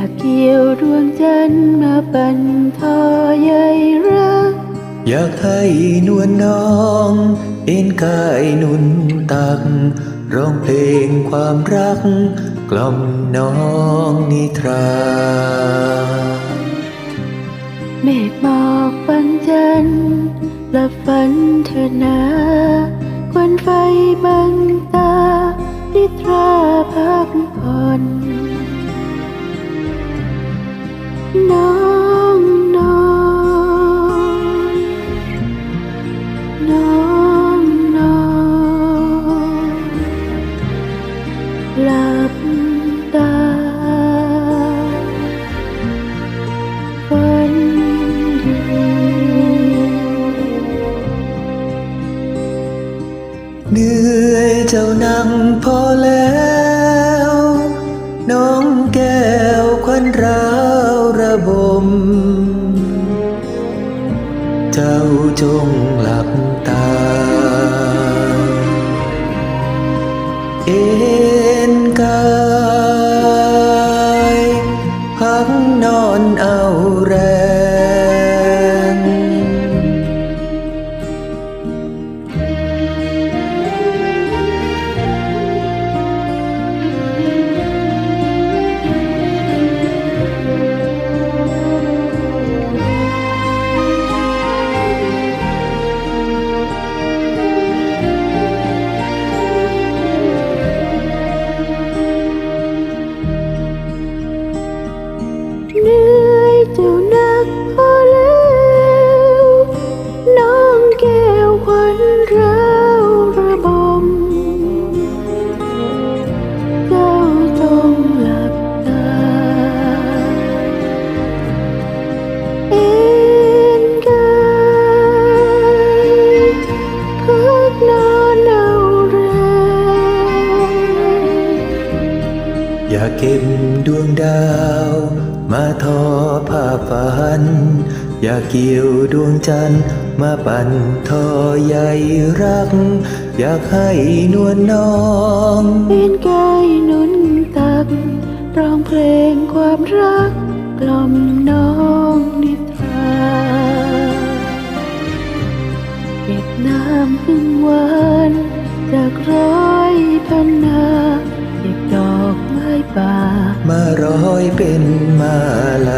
ากเกี่ยวดวงจันทร์มาปั่นทอใยรัก อยากให้นวลน้อง เอ็นกายหนุนตัก ร้องเพลงความรัก กล่อมน้องนิทราเมฆหมอกบังจันทร์หลับฝันเธอนาควันไฟบังตานิทราพักผ่อนน้ เจ้านั่งพอแล้ว น้องแก้วควันร้าวระบม เจ้าจงหลับตา เอ เก็บดวงดาว มาทอผ้าฝัน อยากเกี่ยวดวงจันทร์มาปั่นทอใยรัก อยากให้นวลน้องเป็นกายนุนตักร้องเพลงความรัก กล่อมน้องนิทราเก็บน้ำพึ่งหวานจากร้อ มามาร้อยเป็นมาลา